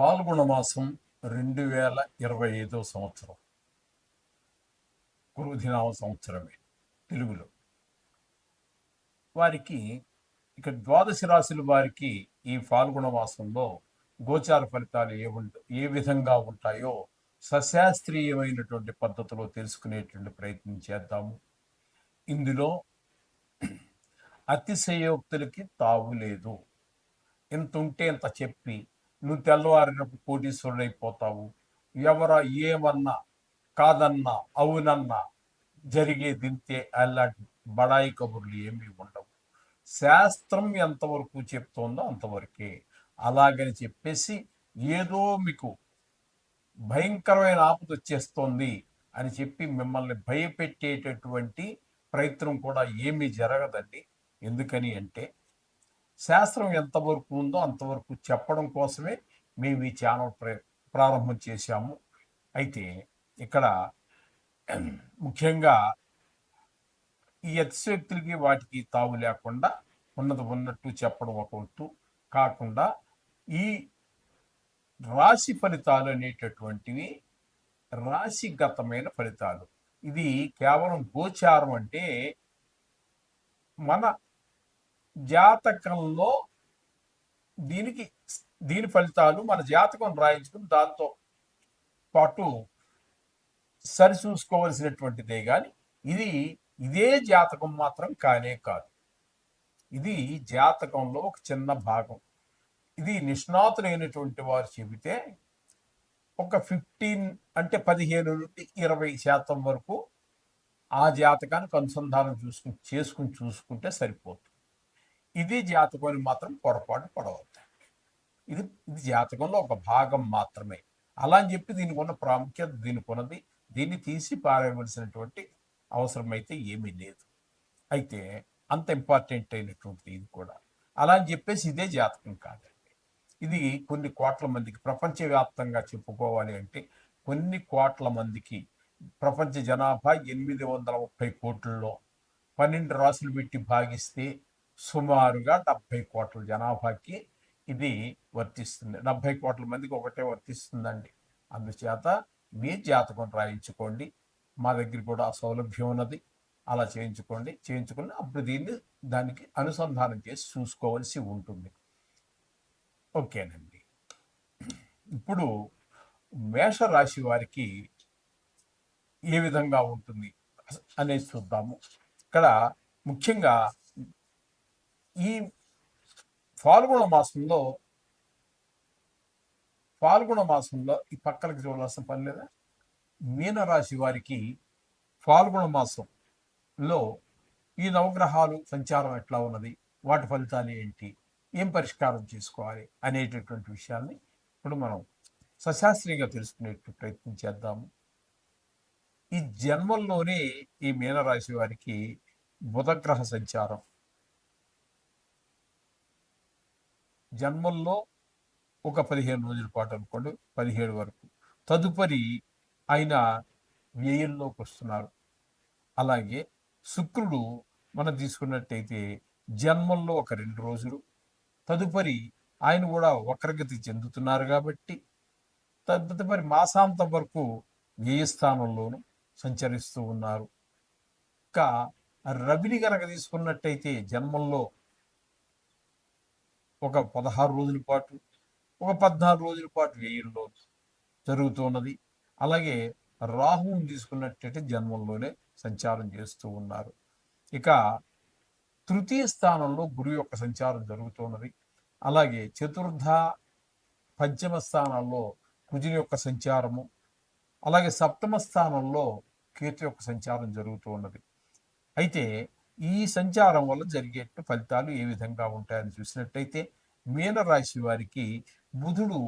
పాల్గొన మాసం రెండు వేల ఇరవై ఐదో సంవత్సరం. గురుదినామ సంవత్సరమే తెలుగులో. వారికి ఇక ద్వాదశ రాశుల వారికి ఈ పాల్గొన మాసంలో గోచార ఫలితాలు ఏ ఏ విధంగా ఉంటాయో సశాస్త్రీయమైనటువంటి పద్ధతిలో తెలుసుకునేటువంటి ప్రయత్నం చేద్దాము. ఇందులో అతిశయోక్తులకి తావు లేదు. ఇంత ఉంటే ఇంత చెప్పి నువ్వు తెల్లవారినప్పుడు కోటీశ్వరుడు అయిపోతావు ఎవర ఏమన్నా కాదన్నా అవునన్నా జరిగే దింతే అలాంటి బడాయి కబుర్లు ఏమీ ఉండవు. శాస్త్రం ఎంతవరకు చెప్తోందో అంతవరకే. అలాగని చెప్పేసి ఏదో మీకు భయంకరమైన ఆపద వచ్చేస్తోంది అని చెప్పి మిమ్మల్ని భయపెట్టేటటువంటి ప్రయత్నం కూడా ఏమీ జరగదండి. ఎందుకని అంటే శాస్త్రం ఎంతవరకు ఉందో అంతవరకు చెప్పడం కోసమే మేము ఈ ఛానల్ ప్ర ప్రారంభం చేశాము. అయితే ఇక్కడ ముఖ్యంగా ఈ అతిశక్తులకి వాటికి తావు లేకుండా ఉన్నది ఉన్నట్టు చెప్పడం ఒక వంతు కాకుండా ఈ రాశి ఫలితాలు అనేటటువంటివి రాశిగతమైన ఫలితాలు. ఇది కేవలం గోచారం అంటే మన జాతకంలో దీనికి దీని ఫలితాలు మన జాతకం రాయించుకుని దాంతో పాటు సరి చూసుకోవలసినటువంటిదే కానీ ఇది ఇదే జాతకం మాత్రం కానే కాదు. ఇది జాతకంలో ఒక చిన్న భాగం. ఇది నిష్ణాతులైనటువంటి వారు చెబితే ఒక ఫిఫ్టీన్ అంటే పదిహేను నుండి ఇరవై శాతం వరకు ఆ జాతకానికి అనుసంధానం చూసుకుని చేసుకుని చూసుకుంటే సరిపోతుంది. ఇది జాతకం మాత్రం పొరపాటు పడవద్దు. ఇది ఇది జాతకంలో ఒక భాగం మాత్రమే. అలా అని చెప్పి దీనికి ఉన్న ప్రాముఖ్యత దీనికి ఉన్నది. దీన్ని తీసి పారేయవలసినటువంటి అవసరం అయితే ఏమీ లేదు. అయితే అంత ఇంపార్టెంట్ అయినటువంటిది ఇది కూడా. అలా అని చెప్పేసి ఇదే జాతకం కాదండి. ఇది కొన్ని కోట్ల మందికి ప్రపంచవ్యాప్తంగా చెప్పుకోవాలి అంటే కొన్ని కోట్ల మందికి ప్రపంచ జనాభా ఎనిమిది వందల ముప్పై కోట్లలో పన్నెండు రాసులు పెట్టి భాగిస్తే సుమారుగా డెబ్బై కోట్ల జనాభాకి ఇది వర్తిస్తుంది. డెబ్బై కోట్ల మందికి ఒకటే వర్తిస్తుందండి. అందుచేత మీ జాతకం రాయించుకోండి. మా దగ్గర కూడా ఆ సౌలభ్యం ఉన్నది. అలా చేయించుకోండి. చేయించుకుని అప్పుడు దీన్ని దానికి అనుసంధానం చేసి చూసుకోవాల్సి ఉంటుంది. ఓకేనండి. ఇప్పుడు మేషరాశి వారికి ఏ విధంగా ఉంటుంది అనేది చూద్దాము. ఇక్కడ ముఖ్యంగా ఈ ఫాల్గుణ మాసంలో ఫాల్గుణ మాసంలో ఈ పక్కలకి చూడాల్సిన పని లేదా? మీనరాశి వారికి ఫాల్గుణ మాసంలో ఈ నవగ్రహాలు సంచారం ఎట్లా ఉన్నది? వాటి ఫలితాలు ఏంటి? ఏం పరిష్కారం చేసుకోవాలి? అనేటటువంటి విషయాల్ని ఇప్పుడు మనం సశాస్త్రీయంగా తెలుసుకునే ప్రయత్నం చేద్దాము. ఈ జన్మల్లోనే ఈ మీనరాశి వారికి బుధగ్రహ సంచారం జన్మల్లో ఒక పదిహేను రోజుల పాటు అనుకోండి పదిహేడు వరకు. తదుపరి ఆయన వ్యయంలోకి వస్తున్నారు. అలాగే శుక్రుడు మనం తీసుకున్నట్టయితే జన్మల్లో ఒక రెండు రోజులు తదుపరి ఆయన కూడా వక్రగతి చెందుతున్నారు కాబట్టి తదుపరి మాసాంతం వరకు వ్యయస్థానంలోనూ సంచరిస్తూ ఉన్నారు. ఇంకా రవిని గనక తీసుకున్నట్టయితే జన్మల్లో ఒక పదహారు రోజుల పాటు ఒక పద్నాలుగు రోజుల పాటు వ్యయంలో జరుగుతున్నది. అలాగే రాహువుని తీసుకున్నట్టయితే జన్మంలోనే సంచారం చేస్తూ ఉన్నారు. ఇక తృతీయ స్థానంలో గురువు యొక్క సంచారం జరుగుతున్నది. అలాగే చతుర్థ పంచమ స్థానాల్లో కుజుని యొక్క సంచారము అలాగే సప్తమ స్థానంలో కేతు యొక్క సంచారం జరుగుతూ ఉన్నది అయితే ఈ సంచారం వల్ల జరిగే ఫలితాలు ఏ విధంగా ఉంటాయని చూసినట్టయితే మీనరాశి వారికి బుధుడు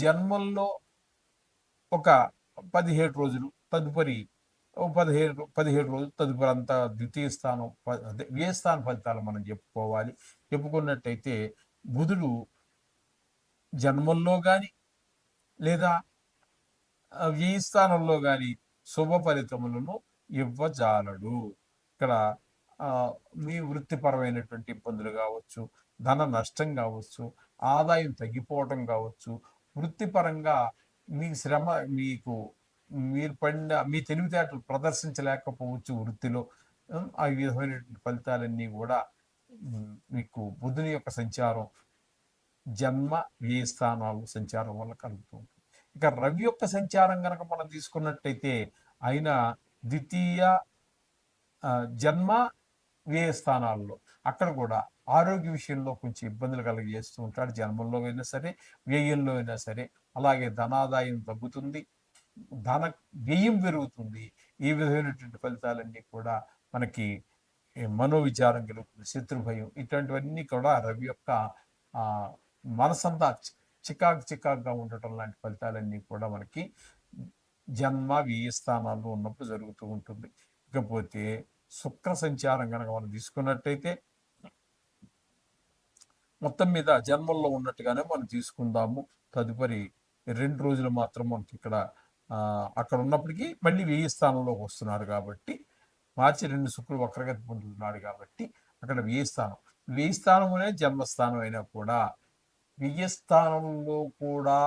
జన్మల్లో ఒక పదిహేడు రోజులు తదుపరి పదిహేడు పదిహేడు రోజులు తదుపరి అంతా ద్వితీయ స్థానం అదే వ్యయ స్థాన ఫలితాలు మనం చెప్పుకోవాలి? చెప్పుకున్నట్టయితే బుధుడు జన్మల్లో కానీ లేదా వ్యయ స్థానంలో కానీ శుభ ఫలితములను ఇవ్వజాలడు. ఇక్కడ మీ వృత్తిపరమైనటువంటి ఇబ్బందులు కావచ్చు ధన నష్టం కావచ్చు ఆదాయం తగ్గిపోవటం కావచ్చు వృత్తిపరంగా మీ శ్రమ మీకు మీరు పడిన మీ తెలివితేటలు ప్రదర్శించలేకపోవచ్చు వృత్తిలో. ఆ విధమైనటువంటి ఫలితాలన్నీ కూడా మీకు బుధుని యొక్క సంచారం జన్మ వ్యయ స్థానాలు సంచారం వల్ల కలుగుతూ ఉంటుంది. ఇక రవి యొక్క సంచారం కనుక మనం తీసుకున్నట్టయితే ఆయన ద్వితీయ జన్మ వ్యయ స్థానాల్లో అక్కడ కూడా ఆరోగ్య విషయంలో కొంచెం ఇబ్బందులు కలిగజేస్తూ ఉంటాడు. జన్మంలో అయినా సరే వ్యయంలో అయినా సరే. అలాగే ధనాదాయం తగ్గుతుంది. ధన వ్యయం పెరుగుతుంది. ఈ విధమైనటువంటి ఫలితాలన్నీ కూడా మనకి మనోవిచారం కలుగుతుంది శత్రుభయం ఇటువంటివన్నీ కూడా రవి యొక్క మనసంతా చికాకు చికాకుగా ఉండటం లాంటి ఫలితాలన్నీ కూడా మనకి జన్మ వ్యయ స్థానాల్లో ఉన్నప్పుడు జరుగుతూ ఉంటుంది. ఇకపోతే శుక్ర సంచారం కనుక మనం తీసుకున్నట్టయితే మొత్తం మీద జన్మల్లో ఉన్నట్టుగానే మనం తీసుకుందాము. తదుపరి రెండు రోజులు మాత్రం మనకి ఇక్కడ అక్కడ ఉన్నప్పటికీ మళ్ళీ వెయ్యి స్థానంలోకి వస్తున్నారు కాబట్టి మార్చి రెండు శుక్రుడు వక్రగతి పొందుతున్నాడు కాబట్టి అక్కడ వెయ్యి స్థానం. వెయ్యి స్థానం అనే జన్మస్థానం అయినా కూడా వెయ్యి స్థానంలో కూడా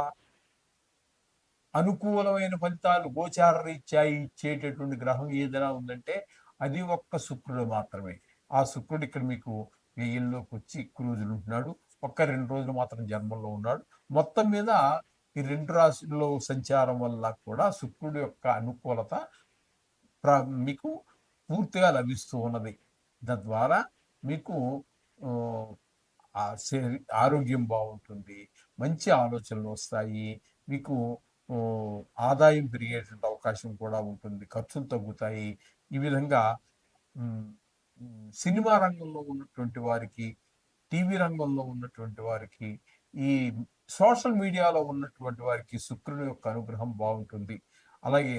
అనుకూలమైన ఫలితాలు గోచార రీత్యా ఇచ్చేటటువంటి గ్రహం ఏదైనా ఉందంటే అది ఒక్క శుక్రుడు మాత్రమే. ఆ శుక్రుడు ఇక్కడ మీకు వెయ్యిల్లోకి వచ్చి ఎక్కువ రోజులు ఉంటున్నాడు. ఒక్క రెండు రోజులు మాత్రం జన్మంలో ఉన్నాడు. మొత్తం మీద ఈ రెండు రాశుల్లో సంచారం వల్ల కూడా శుక్రుడు యొక్క అనుకూలత ప్రా మీకు పూర్తిగా లభిస్తూ ఉన్నది. తద్వారా మీకు శరీ- ఆరోగ్యం బాగుంటుంది. మంచి ఆలోచనలు వస్తాయి. మీకు ఆదాయం పెరిగేటువంటి అవకాశం కూడా ఉంటుంది. ఖర్చులు తగ్గుతాయి. ఈ విధంగా సినిమా రంగంలో ఉన్నటువంటి వారికి టీవీ రంగంలో ఉన్నటువంటి వారికి ఈ సోషల్ మీడియాలో ఉన్నటువంటి వారికి శుక్రుని యొక్క అనుగ్రహం బాగుంటుంది. అలాగే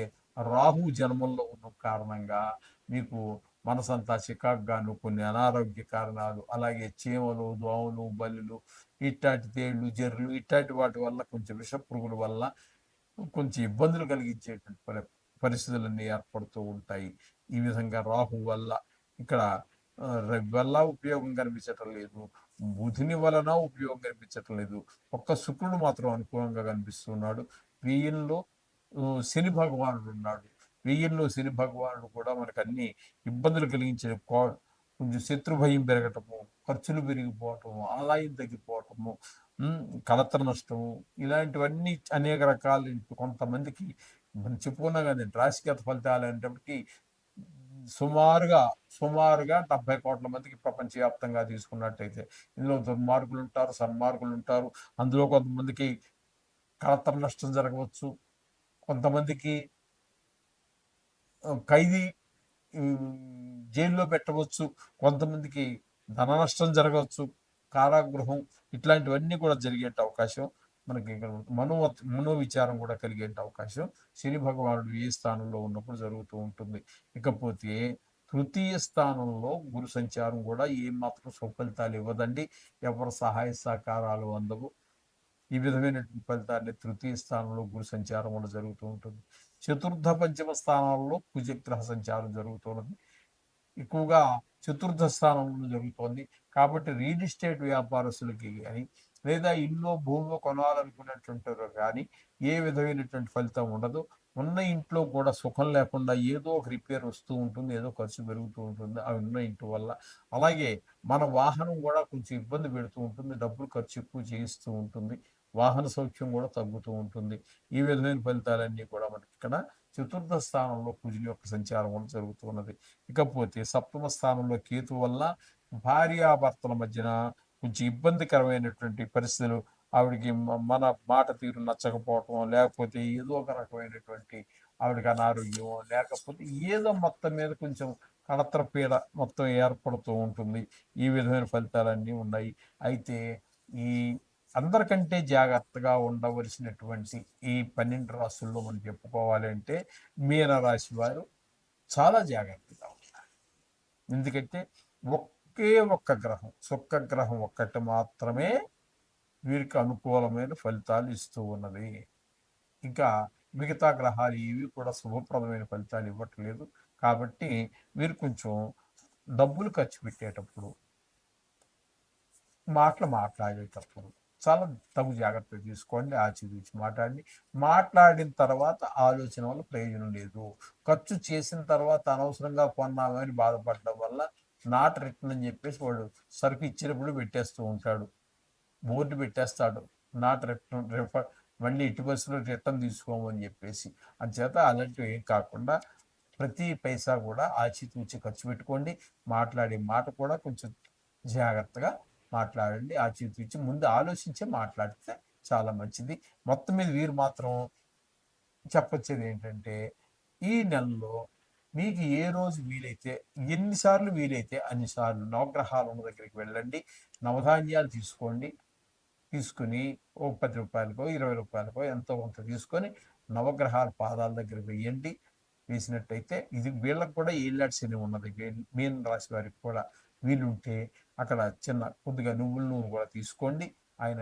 రాహు జన్మంలో ఉన్న కారణంగా మీకు మనసంతా చికాకుగాను కొన్ని అనారోగ్య కారణాలు అలాగే చీమలు దోమలు బల్లులు ఇట్లాంటి తేళ్ళు జర్రులు ఇట్లాంటి వాటి వల్ల కొంచెం విష పురుగుల వల్ల కొంచెం ఇబ్బందులు కలిగించేటువంటి పరిస్థితులన్నీ ఏర్పడుతూ ఉంటాయి. ఈ విధంగా రాహు వల్ల ఇక్కడ రవి వల్ల ఉపయోగం కనిపించటం లేదు. బుధుని వలన ఉపయోగం కనిపించటం లేదు. ఒక్క శుక్రుడు మాత్రం అనుకూలంగా కనిపిస్తున్నాడు. వెయ్యిల్లో శని భగవానుడు ఉన్నాడు. వెయ్యిల్లో శని భగవానుడు కూడా మనకు అన్ని ఇబ్బందులు కలిగించే కో- కొంచెం శత్రు భయం పెరగటము ఖర్చులు పెరిగిపోవటము ఆదాయం తగ్గిపోవటము కలత కలత్ర నష్టము ఇలాంటివన్నీ అనేక రకాల కొంతమందికి మనం చెప్పుకున్నా కానీ రాశిగత ఫలితాలు అనేటప్పటికీ సుమారుగా సుమారుగా డెబ్బై కోట్ల మందికి ప్రపంచవ్యాప్తంగా తీసుకున్నట్టయితే ఇందులో దుర్మార్గులు ఉంటారు సన్మార్గులు ఉంటారు. అందులో కొంతమందికి కలత్తం నష్టం జరగవచ్చు. కొంతమందికి ఖైదీ జైల్లో పెట్టవచ్చు. కొంతమందికి ధన నష్టం జరగవచ్చు. కారాగృహం ఇట్లాంటివన్నీ కూడా జరిగే అవకాశం మనకి మనో మనో విచారం కూడా కలిగే అవకాశం శని భగవానుడు ఏ స్థానంలో ఉన్నప్పుడు జరుగుతూ ఉంటుంది. ఇకపోతే తృతీయ స్థానంలో గురు సంచారం కూడా ఏమాత్రం మాత్రం సుఫలితాలు ఇవ్వదండి. ఎవరి సహాయ సహకారాలు అందవు. ఈ విధమైనటువంటి ఫలితాన్ని తృతీయ స్థానంలో గురు సంచారం వల్ల జరుగుతూ ఉంటుంది. చతుర్థ పంచమ స్థానాల్లో కుజగ్రహ సంచారం జరుగుతున్నది. ఎక్కువగా చతుర్థ స్థానంలో జరుగుతోంది. కాబట్టి రియల్ ఎస్టేట్ వ్యాపారస్తులకి కానీ లేదా ఇల్లు భూమి కొనాలనుకున్నటువంటి కానీ ఏ విధమైనటువంటి ఫలితం ఉండదు. ఉన్న ఇంట్లో కూడా సుఖం లేకుండా ఏదో ఒక రిపేర్ వస్తూ ఉంటుంది ఏదో ఖర్చు పెరుగుతూ ఉంటుంది అవి ఉన్న ఇంటి వల్ల. అలాగే మన వాహనం కూడా కొంచెం ఇబ్బంది పెడుతూ ఉంటుంది డబ్బులు ఖర్చు ఎక్కువ చేయిస్తూ ఉంటుంది వాహన సౌఖ్యం కూడా తగ్గుతూ ఉంటుంది. ఈ విధమైన ఫలితాలన్నీ కూడా మనకి ఇక్కడ చతుర్థ స్థానంలో కుజుని యొక్క సంచారం వల్ల జరుగుతున్నది. ఇకపోతే సప్తమ స్థానంలో కేతు వల్ల భార్యాభర్తల మధ్యన కొంచెం ఇబ్బందికరమైనటువంటి పరిస్థితులు ఆవిడకి మన మాట తీరు నచ్చకపోవటం లేకపోతే ఏదో ఒక రకమైనటువంటి ఆవిడకి అనారోగ్యం లేకపోతే ఏదో మొత్తం మీద కొంచెం కడత్రపీడ మొత్తం ఏర్పడుతూ ఉంటుంది. ఈ విధమైన ఫలితాలన్నీ ఉన్నాయి. అయితే ఈ అందరికంటే జాగ్రత్తగా ఉండవలసినటువంటి ఈ పన్నెండు రాశుల్లో మనం చెప్పుకోవాలి అంటే మీన రాశి వారు చాలా జాగ్రత్తగా ఉండాలి. ఎందుకంటే ఒకే ఒక్క గ్రహం శుక్ర గ్రహం ఒక్కటి మాత్రమే వీరికి అనుకూలమైన ఫలితాలు ఇస్తూ ఉన్నది. ఇంకా మిగతా గ్రహాలు ఇవి కూడా శుభప్రదమైన ఫలితాలు ఇవ్వట్లేదు. కాబట్టి మీరు కొంచెం డబ్బులు ఖర్చు పెట్టేటప్పుడు మాటలు మాట్లాడేటప్పుడు చాలా తగు జాగ్రత్త తీసుకోండి ఆచితూచి మాట్లాడండి. మాట్లాడిన తర్వాత ఆలోచన వల్ల ప్రయోజనం లేదు. ఖర్చు చేసిన తర్వాత అనవసరంగా కొన్నామని బాధపడడం వల్ల నాట్ రిటర్న్ అని చెప్పేసి వాడు సరుకు ఇచ్చినప్పుడు పెట్టేస్తూ ఉంటాడు. బోర్డు పెట్టేస్తాడు. నాట్ రిటర్న్ రిఫర్ మళ్ళీ ఇటు బస్సులో రిటర్న్ తీసుకోమని చెప్పేసి. అంచేత అలాంటివి ఏం కాకుండా ప్రతి పైసా కూడా ఆచితూచి ఖర్చు పెట్టుకోండి. మాట్లాడే మాట కూడా కొంచెం జాగ్రత్తగా మాట్లాడండి. ఆచితూచి ముందు ఆలోచించే మాట్లాడితే చాలా మంచిది. మొత్తం మీద వీరు మాత్రం చెప్పొచ్చేది ఏంటంటే ఈ నెలలో మీకు ఏ రోజు వీలైతే ఎన్నిసార్లు వీలైతే అన్నిసార్లు నవగ్రహాలు ఉన్న దగ్గరికి వెళ్ళండి. నవధాన్యాలు తీసుకోండి. తీసుకుని ఓ పది రూపాయలకో ఇరవై రూపాయలకో ఎంతో కొంత తీసుకొని నవగ్రహాల పాదాల దగ్గర వేయండి. వేసినట్టయితే ఇది వీళ్ళకి కూడా ఏళ్ళాటి శని ఉన్నది. మీన రాశి వారికి కూడా వీలుంటే అక్కడ చిన్న కొద్దిగా నువ్వుల నూనె కూడా తీసుకోండి. ఆయన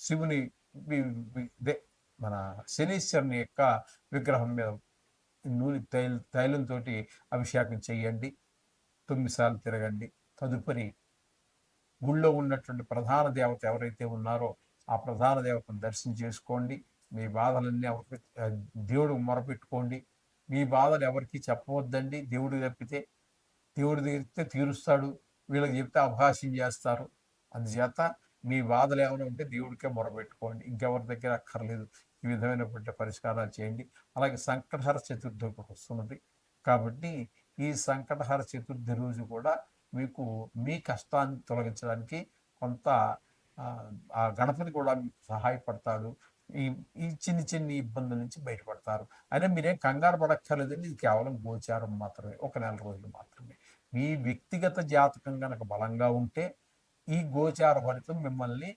శివుని మన శనీశ్వరుని యొక్క విగ్రహం మీద నూనె తైల తైలంతో అభిషేకం చేయండి. తొమ్మిది సార్లు తిరగండి. తదుపరి గుళ్ళో ఉన్నటువంటి ప్రధాన దేవత ఎవరైతే ఉన్నారో ఆ ప్రధాన దేవతను దర్శనం చేసుకోండి. మీ బాధలన్నీ ఎవరికి దేవుడు మొరపెట్టుకోండి. మీ బాధలు ఎవరికి చెప్పవద్దండి. దేవుడు తప్పితే దేవుడు తీరితే తీరుస్తాడు. వీళ్ళకి చెప్తే అభాష్యం చేస్తారు. అందుచేత మీ బాధలు ఏమైనా ఉంటే దేవుడికే మొరపెట్టుకోండి. ఇంకెవరి దగ్గర అక్కర్లేదు. ఈ విధమైనటువంటి పరిష్కారాలు చేయండి. అలాగే సంకటహర చతుర్థి ఒకటి వస్తున్నది. కాబట్టి ఈ సంకటహర చతుర్థి రోజు కూడా మీకు మీ కష్టాన్ని తొలగించడానికి కొంత ఆ, గణపతి కూడా మీకు సహాయపడతాడు. ఈ ఈ చిన్ని చిన్ని ఇబ్బందుల నుంచి బయటపడతారు. అయినా మీరేం కంగారు పడక్కర్లేదండి. ఇది కేవలం గోచారం మాత్రమే. ఒక నెల రోజులు మాత్రమే. మీ వ్యక్తిగత జాతకం కనుక బలంగా ఉంటే ఈ గోచార ఫలితం మిమ్మల్ని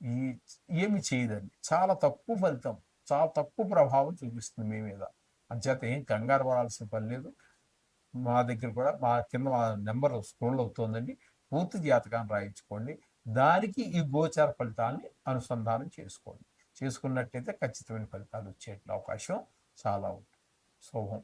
ఈ ఏమి చేయదండి. చాలా తక్కువ ఫలితం చాలా తక్కువ ప్రభావం చూపిస్తుంది మీ మీద. అంచేత ఏం కంగారు పడాల్సిన పని లేదు. మా దగ్గర కూడా మా కింద మా నెంబర్ స్క్రోల్ అవుతుందండి. పూర్తి జాతకాన్ని రాయించుకోండి. దానికి ఈ గోచార ఫలితాన్ని అనుసంధానం చేసుకోండి. చేసుకున్నట్టయితే ఖచ్చితమైన ఫలితాలు వచ్చే అవకాశం చాలా ఉంటుంది. శుభం.